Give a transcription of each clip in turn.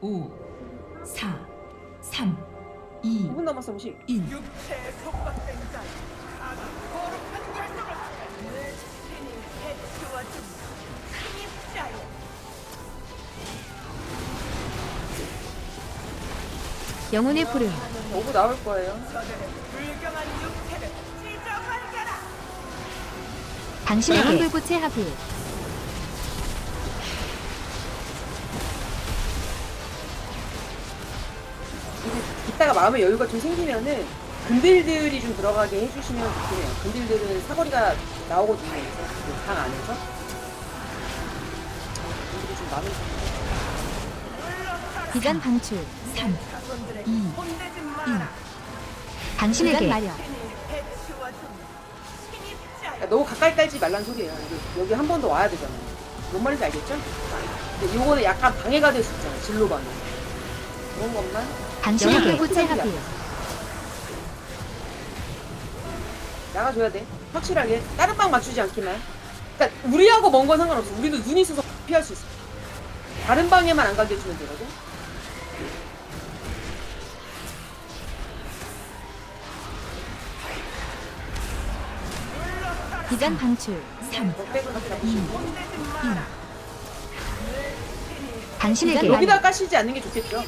5, 4, 3, 2, 2분 남았어 음식 1. 육체에 속박된 자 가는 거룩한 결정을 내 신이 해치워준 힘입자여 영혼의 푸름. 오고 나올 거예요. 너들의 불경한 육체를 찢어버리게라 당신의. 불꽃의 하길 이따가 마음의 여유가 좀 생기면은 근딜들이 좀 들어가게 해주시면 좋겠네요. 근딜들은 사거리가 나오거든요 그래서 그방 안에서. 좀 많은 비단 방출 3, 자손들의 2, 혼내지 마라 당신에게 신이 해치워준 힘입자여 야, 너무 가까이 깔지 말란 소리예요. 여기, 여기 한 번 더 와야 되잖아요. 뭔 말인지 알겠죠? 근데 요거는 약간 방해가 될 수 있잖아요. 진로 방해. 그런 것만 당신에게 불꽃의 하길 나가줘야 돼. 확실하게. 다른 방 맞추지 않기만. 그러니까 우리하고 먼 건 상관없어. 우리도 눈이 있어서 피할 수 있어. 다른 방에만 안 가게 해주면 되거든. 비단 방출 3, 너 빼고 다 2, 잡으시고. 1. 당신에게 여기다 까시지 않는 게 좋겠죠.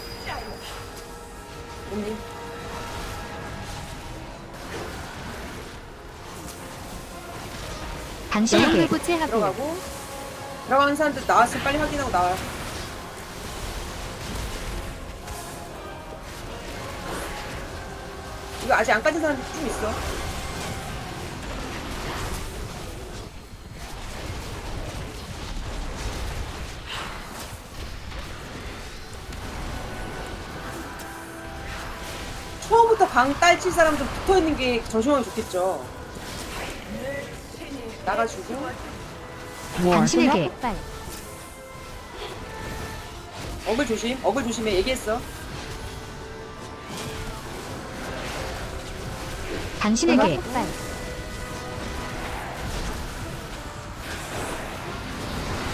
언니. 당신에게 불꽃의 하길 들어가고. 들어가는 사람들 나왔으면 빨리 확인하고 나와요. 이거 아직 안 까진 사람들 좀 있어. 처음부터 방 딸 칠 사람 좀 붙어 있는 게 정신하기 좋겠죠. 나가주고 당신에게 폭발 어글 조심, 어글 조심해 얘기했어. 당신에게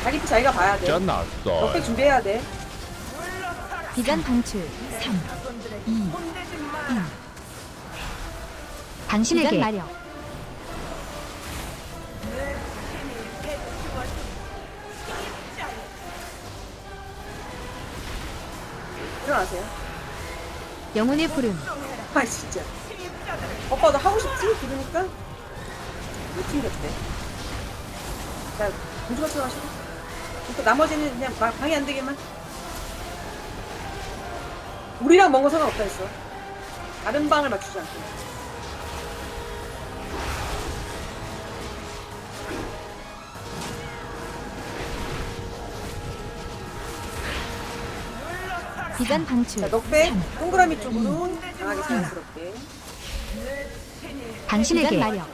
자기 피 자기가 봐야 돼. 짠 났어. 넉백 준비해야 돼. 비단 방출 3, 자손들의 2, 혼내지 마라 당신에게 마력 일어나세요. 영혼의 푸름 아 진짜. 오빠 너 하고 싶지? 그러니까 못 튕겼대. 자, 공주같이 하시고. 또 나머지는 그냥 막 방해 안 되게만. 우리랑 먼 거 상관없다 했어. 다른 방을 맞추지 않고. 비단 자, 방출 넉백 동그라미 쪽으로 강하게 자연스럽게. 당신에게 마력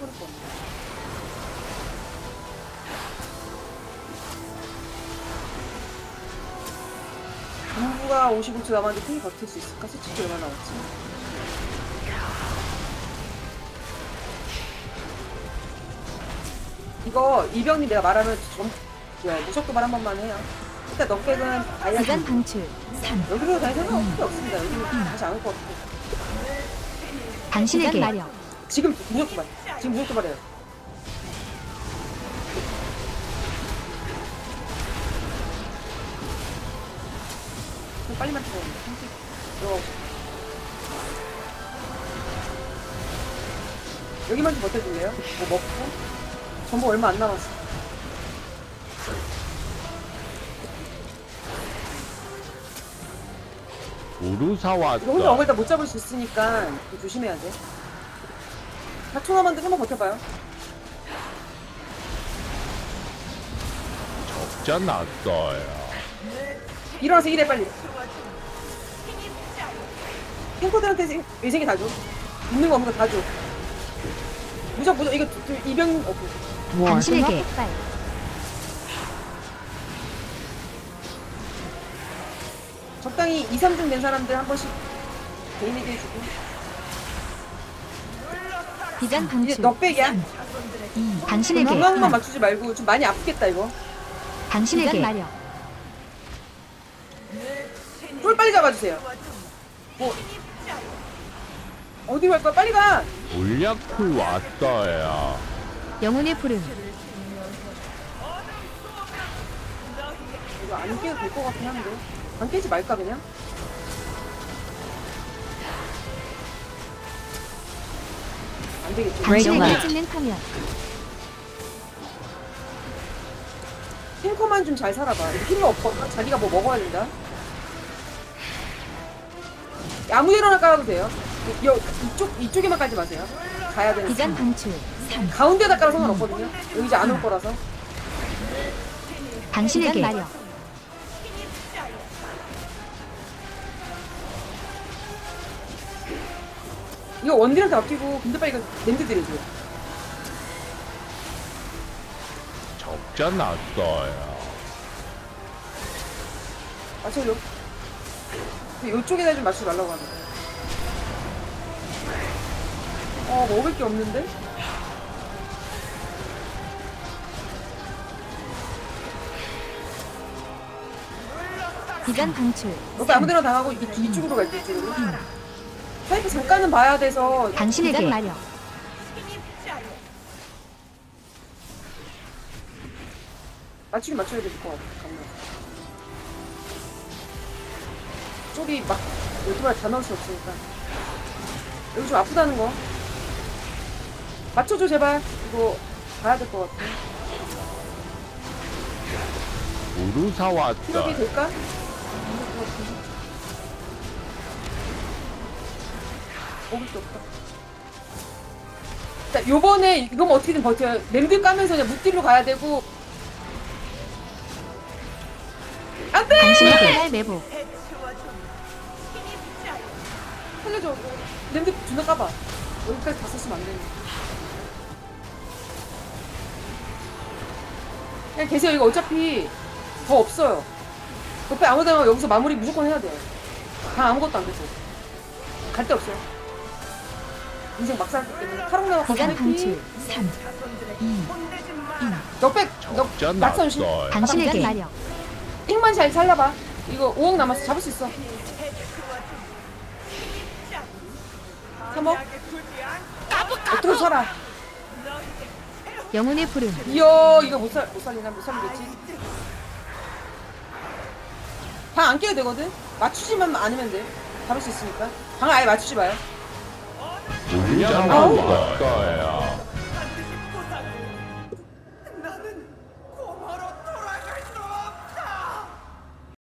거 없네. 전부가 55초 남았는데 힘이 버틸 수 있을까? 수치가 얼마 남았지? 이거 이병님 내가 말하면 좀 뭐야 무섭도말 한 번만 해요. 일단 넉백은 다이아 비단 방출 3, 여기로 다니는 필요 없습니다. 여기는 다시 안 올 것 같고 당신에게 지금 무조건 말. 지금 무조건 말해요. 좀 빨리만 들어오면 들어가고 싶어. 여기만 좀 버텨줄래요? 뭐 먹고? 전부 얼마 안 남았어. 우루사 이거 혼자. 어글다 못 잡을 수 있으니까 조심해야 돼. 4초 남았는데 한번 버텨봐요. 짠났어요. 일어나서 일해 빨리. 탱커들한테 외생이 다 줘. 있는 거 없는 거 다 줘. 무적 무적 이거 두- 두- 이병 어, 그- 당신에게 적당히 2, 3등 된 사람들 한 번씩 개인에게 해주고 비전 이제 방출 넉백이야. 2 당신에게 건강만 맞추지 말고 좀 많이 아프겠다 이거. 당신에게 비전 마력 쫄 빨리 잡아주세요. 뭐 어디 갈 거야? 빨리 가. 올려쿠 왔어요. 영혼의 푸른 이거 안 깨도 될 것 같긴 한데 안 깨지 말까 그냥? 당신에게 찍는 파면 탱커만 좀 잘 살아봐. 힐러 없거든. 자기가 뭐 먹어야 된다. 아무 데로나 깔아도 돼요. 이- 여, 이쪽 이쪽에만 깔지 마세요. 가야 되는. 비전 방출 가운데다 깔아 상관없거든요. 여기 이제 안 올 거라서. 당신에게 마력 이거 원딜한테 맡기고 근데 빨리 이거 랜드 드려줘요. 적자 났어요. 맞춰줘. 이쪽에다 좀 맞추지 말라고 하는 거야. 어, 먹을 게 없는데? 비전 방출 너도 아무 데나 당하고 이, 이쪽으로 갈게, 이쪽으로. 사이프 잠깐은 봐야 돼서 당신에게 마력 맞추긴 맞춰야 될 것 같아. 쪽이 막, 오토바이 다 넣을 수 없으니까. 여기 좀 아프다는 거. 맞춰줘, 제발. 이거 봐야 될 것 같아. 우루사 피력이 왔어요. 될까? 안 될 것 같은데. 먹을 게 없다. 자, 요번에 이거면 어떻게든 버텨요. 램드 까면서 그냥 묵딜로 가야 되고. 안 돼! 당신에게 날 매복 살려줘. 램드 존나 까봐. 여기까지 다 썼으면 안 되네. 그냥 계세요. 이거 어차피 더 없어요. 옆에 아무 데나 여기서 마무리 무조건 해야 돼요. 다 아무것도 안 됐어. 갈 데 없어요. 인생 막 살기 때문에. 가서 방출 3 2 넉백, 넉, 적자 낙선 신. 당신에게 마력 팩만 잘 살려봐. 이거 5억 남았어. 잡을 수 있어. 3억? 어떻게 살아? 영혼의 푸른 이야, 이거 못 살, 못 살리나? 못 살리겠지? 방 안 깨도 되거든? 맞추지만 않으면 돼. 잡을 수 있으니까. 방 아예 맞추지 마요. 올려쿠 왔어요.